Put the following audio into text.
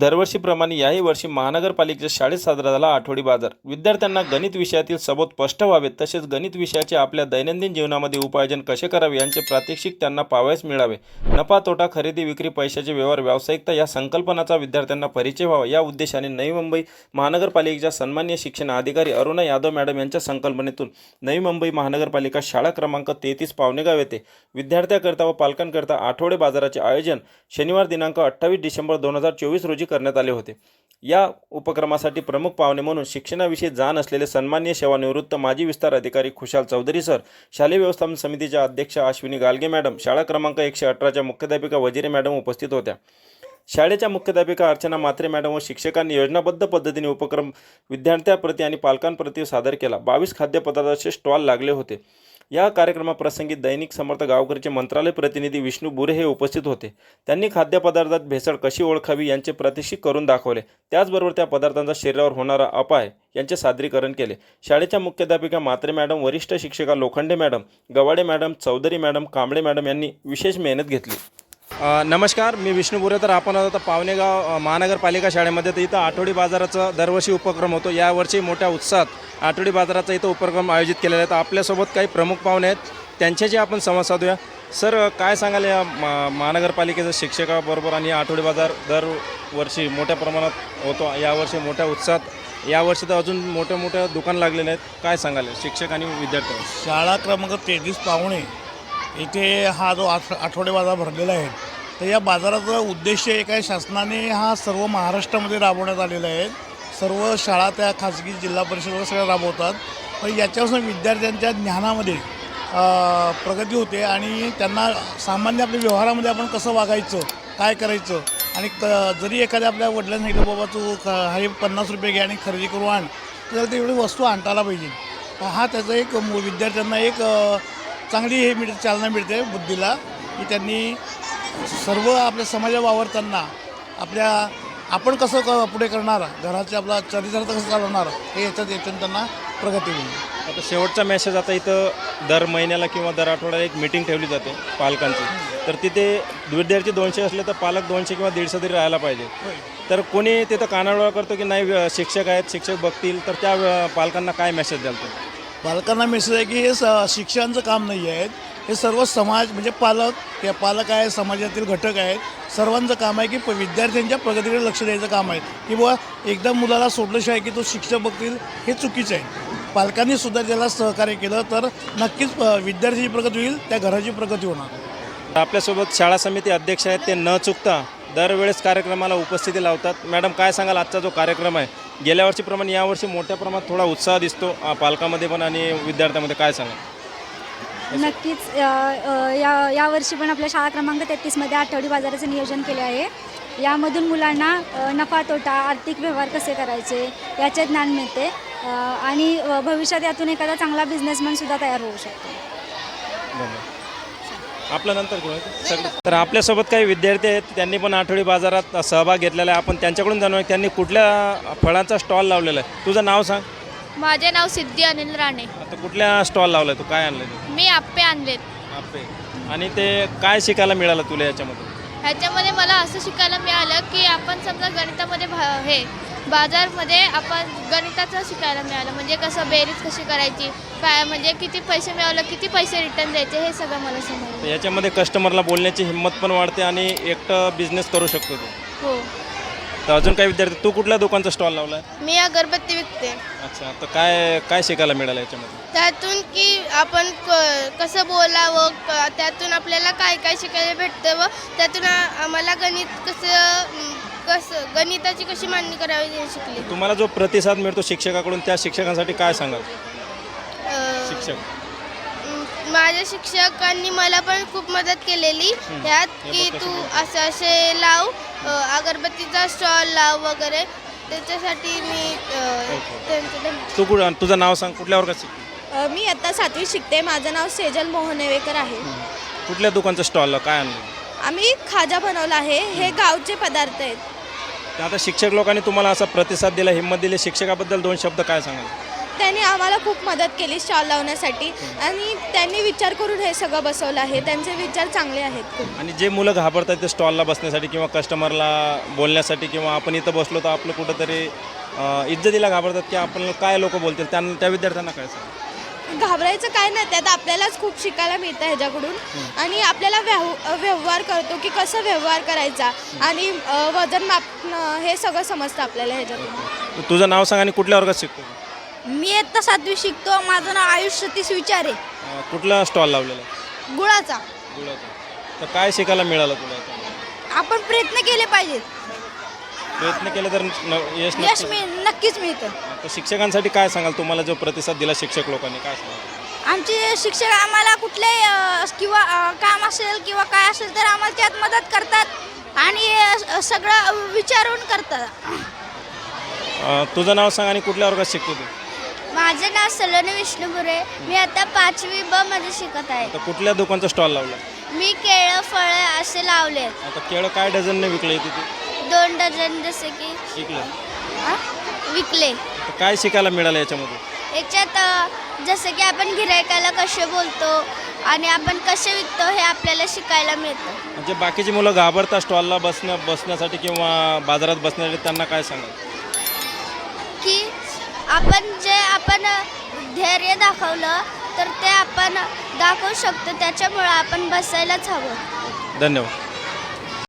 दरवर्षीप्रमाणे याही वर्षी महानगरपालिकेच्या शाळेत साजरा झाला आठवडी बाजार. विद्यार्थ्यांना गणित विषयातील सबोध स्पष्ट व्हावेत तसेच गणित विषयाचे आपल्या दैनंदिन जीवनामध्ये उपायोजन कसे करावे यांचे प्रात्यक्षिक त्यांना पावायस मिळावे. नफा तोटा खरेदी विक्री पैशाचे व्यवहार व्यावसायिकता या संकल्पनाचा विद्यार्थ्यांना परिचय व्हावा. या उद्देशाने नवी मुंबई महानगरपालिकेच्या सन्मान्य शिक्षण अधिकारी अरुणा यादव मॅडम यांच्या संकल्पनेतून नवी मुंबई महानगरपालिका शाळा क्रमांक तेहतीस पावणेगाव येथे विद्यार्थ्याकरता व पालकांकरता आठवडे बाजाराचे आयोजन शनिवार दिनांक अठ्ठावीस डिसेंबर दोन हजार चोवीस रोजी करण्यात आले होते. या उपक्रमासाठी प्रमुख पाहुणे म्हणून शिक्षणाविषयी जाण असलेले सन्मान्य सेवानिवृत्त माजी विस्तार अधिकारी खुशाल चौधरी सर शालेय व्यवस्थापन समितीच्या अध्यक्षा अश्विनी गालगे मॅडम शाळा क्रमांक एकशे अठराच्या मुख्याध्यापिका वजिरे मॅडम उपस्थित होत्या. शाळेच्या मुख्याध्यापिका अर्चना मात्रे मॅडम व शिक्षकांनी योजनाबद्ध पद्धतीने उपक्रम विद्यार्थ्यांप्रती आणि पालकांप्रती सादर केला. बावीस खाद्यपदार्थाचे स्टॉल लागले होते. या कार्यक्रमाप्रसंगी दैनिक समर्थ गावकरीचे मंत्रालय प्रतिनिधी विष्णू बुरे हे उपस्थित होते. त्यांनी खाद्यपदार्थात भेसळ कशी ओळखावी यांचे प्रात्यक्षिक करून दाखवले. त्याचबरोबर त्या पदार्थांचा शरीरावर होणारा अपाय यांचे सादरीकरण केले. शाळेच्या मुख्याध्यापिका मात्रे मॅडम वरिष्ठ शिक्षिका Lokhande madam Gawade madam Chaudhari madam Kamble madam यांनी विशेष मेहनत घेतली. नमस्कार मी विष्णू बुरे. तर आपण आता पावणेगाव महानगरपालिका शाळेमध्ये तर इथं आठवडी बाजाराचा दरवर्षी उपक्रम होतो. यावर्षी मोठ्या उत्साहात आठवडी बाजाराचा इथं उपक्रम आयोजित केलेला आहे. तर आपल्यासोबत काही प्रमुख पाहुणे आहेत. त्यांच्याशी आपण संवाद साधूया. सर काय सांगाल या मा महानगरपालिकेच्या शिक्षकाबरोबर आणि आठवडी बाजार दरवर्षी मोठ्या प्रमाणात होतो यावर्षी मोठ्या उत्साहात यावर्षी तर अजून मोठ्या मोठ्या दुकान लागलेले आहेत. काय सांगाल शिक्षक आणि विद्यार्थी शाळा क्रमांक तेवीस पाहुणे. इथे हा जो आठ आठवडे बाजार भरलेला आहे तर या बाजाराचा उद्देश एक आहे शासनाने हा सर्व महाराष्ट्रामध्ये राबवण्यात आलेला आहे. सर्व शाळा त्या खाजगी जिल्हा परिषदेवर सगळ्या राबवतात. पण याच्यापासून विद्यार्थ्यांच्या ज्ञानामध्ये प्रगती होते आणि त्यांना सामान्य आपल्या व्यवहारामध्ये आपण कसं वागायचं काय करायचं? आणि क जरी एखाद्या आपल्या वडिलांनी सांगितलं बाबा तू ख हे पन्नास रुपये घे आणि खरेदी करू आण. तर तेवढी वस्तू आणताला पाहिजे. हा त्याचा एक विद्यार्थ्यांना एक चांगली हे मिळ चालना मिळते बुद्धीला की त्यांनी सर्व आपल्या समाजात वावरताना आपल्या आपण कसं क पुढे करणार घराचे आपला चरित्रार्थ कसं चालवणार हे याच्यात याच्यात त्यांना प्रगती होईल. आता शेवटचा मेसेज आता इथं दर महिन्याला किंवा दर आठवड्याला एक मीटिंग ठेवली जाते पालकांची. तर तिथे विद्यार्थी दोनशे असले तर पालक दोनशे किंवा दीडशे तरी राहायला पाहिजे. तर कोणी तिथं कानाडोळा करतो की नाही शिक्षक आहेत शिक्षक बघतील तर त्या पालकांना काय मेसेज द्याल तुम्ही? पालकांना मेसेज आहे की हे स शिक्षणाचं काम नाही आहे हे सर्व समाज म्हणजे पालक किंवा पालक आहे समाजातील घटक आहेत सर्वांचं काम आहे की प- विद्यार्थ्यांच्या प्रगतीकडे लक्ष द्यायचं काम आहे. की बुवा एकदा मुलाला सोडल्याशिवाय की तो शिक्षक बघतील हे चुकीचं आहे. पालकांनी सुद्धा त्याला सहकार्य केलं तर नक्कीच विद्यार्थ्याची प्रगती होईल त्या घराची प्रगती होणार. आपल्यासोबत शाळा समिती अध्यक्ष आहेत ते न चुकता दरवेळेस कार्यक्रमाला उपस्थिती लावतात. मॅडम काय सांगाल? आजचा जो कार्यक्रम आहे गेल्या वर्षीप्रमाणे यावर्षी मोठ्या प्रमाणात थोडा उत्साह दिसतो अ, पालकामध्ये पण आणि विद्यार्थ्यामध्ये. काय सांगाल? नक्कीच अ, अ, या यावर्षी पण आपल्या शाळा क्रमांक तेहतीसमध्ये आठवडी बाजाराचं नियोजन केले आहे. यामधून मुलांना अ, नफा तोटा आर्थिक व्यवहार कसे करायचे याचे ज्ञान मिळते. अ, आणि अ, भविष्यात यातून एखादा चांगला बिझनेसमॅनसुद्धा तयार होऊ शकतो. धन्यवाद. आपलं नंतर सगळे तर आपल्यासोबत काही विद्यार्थी आहेत त्यांनी पण आठवडी बाजारात सहभाग घेतलेला आहे. आपण त्यांच्याकडून जाणूया की त्यांनी कुठल्या फळांचा स्टॉल लावलेला आहे? तुझं नाव सांग. माझे नाव सिद्धी अनिल राणे. आता कुठल्या स्टॉल लावला आहे तू? काय आणलं तू? मी आप्पे आणलेत. आपे आणि ते काय शिकायला मिळालं तुला याच्यामध्ये? ह्याच्यामध्ये मला असं शिकायला मिळालं की आपण समजा गणितामध्ये भा हे बाजारमध्ये आपण गणिताचं शिकायला मिळालं. म्हणजे कसं बेरीज कशी करायची काय म्हणजे किती पैसे मिळवलं किती पैसे रिटर्न द्यायचे हे सगळं मला समजलं. याच्यामध्ये कस्टमरला बोलण्याची हिंमत पण वाढते आणि एकटं बिझनेस करू शकतो तू. हो. तर अजून काही विद्यार्थी तू कुठल्या दुकानचा स्टॉल लावला आहे मी अगरबत्ती विकते. अच्छा तर काय काय शिकायला मिळालं याच्यामध्ये? त्यातून की आपण क कसं बोलावं क त्यातून आपल्याला काय काय शिकायला भेटतं व त्यातून आ- आम्हाला गणित कसं अं, कसं गणिताची कशी मांडणी करावी हे शिकले. तुम्हाला जो प्रतिसाद मिळतो शिक्षकाकडून त्या शिक्षकांसाठी काय सांगाल? अं, शिक्षक. म, माझ्या शिक्षकांनी मला पण खूप मदत केलेली. यात हे की तू. असं असे लाव अ, अगरबत्तीचा स्टॉल लाव वगैरे. त्याच्यासाठी मी अ, त्यांचं धन्यवाद. तू कुठं तुझं नाव सांग कुठल्या वर्गात शिकली? अ, मी आता सातवीत शिकते. माझं नाव सेजल मोहनेवेकर आहे. कुठल्या दुकानचं स्टॉलला काय आणलं? आम्ही खाजा बनवला आहे. हे गावचे पदार्थ आहेत. तर आता शिक्षक लोकांनी तुम्हाला असा प्रतिसाद दिला हिंमत दिली. शिक्षकाबद्दल दोन शब्द काय सांगाल? त्यांनी आम्हाला खूप मदत केली स्टॉल लावण्यासाठी आणि त्यांनी विचार करून हे सगळं बसवलं आहे. त्यांचे विचार चांगले आहेत खूप. आणि जे मुलं घाबरतात ते स्टॉलला बसण्यासाठी किंवा कस्टमरला बोलण्यासाठी किंवा आपण इथं बसलो तर आपलं कुठंतरी अ, इज्जतीला घाबरतात की आपण काय लोक बोलतील? त्यांना त्या विद्यार्थ्यांना काय सांग घाबरायचं काय नाही त्यात आपल्यालाच खूप शिकायला मिळतं ह्याच्याकडून. आणि आपल्याला व्यव व्यवहार करतो की कसं व्यवहार करायचा आणि अ, वजन मापणं हे सगळं समजतं आपल्याला ह्याच्यातून. तुझं नाव सांग आणि कुठल्या वर्गात शिकतो? मी आता सातवी शिकतो माझं नाव आयुष सतीश विचारे. अ, कुठला स्टॉल लावलेला? आहे? गुळाचा. गुळाचा. तर काय शिकायला मिळालं तुला याच्यामध्ये? आपण प्रयत्न केले पाहिजेत. प्रयत्न केले तर न- यश यश नक्कीच मिळ नक्कीच मिळतं. तर शिक्षकांसाठी काय सांगाल? तुम्हाला जो प्रतिसाद दिला शिक्षक लोकांनी काय सांगाल? आमचे शिक्षक आम्हाला कुठल्याही अ, किंवा अ, काम असेल किंवा काय असेल तर आम्हाला त्यात मदत करतात आणि अ, सगळं विचारून करतात. अ, तुझं नाव सांग आणि कुठल्या वर्गात शिकतो तू? माझं नाव सलोनी विष्णुपुरे मी आता पाचवी ब मध्ये शिकत आहे. आता कुठल्या दुकानचा स्टॉल लावला? मी केळं फळं असे लावलेत. आता केळं काय डझनने विकलं तिथे? दोन डझन जसे की शिकलं. आ, विकले. तर काय शिकायला मिळालं याच्यामध्ये? याच्यात अ, जसं की आपण गिरायकाला कसे बोलतो आणि आपण कसे विकतो हे आपल्याला शिकायला मिळतं. म्हणजे बाकीची मुलं घाबरतात स्टॉलला बसण्या बसण्यासाठी किंवा बाजारात बसण्यासाठी त्यांना काय सांगाल? की आपण जे आपण धैर्य दाखवलं तर ते आपण दाखवू शकतो. त्याच्यामुळं आपण बसायलाच हवं. धन्यवाद.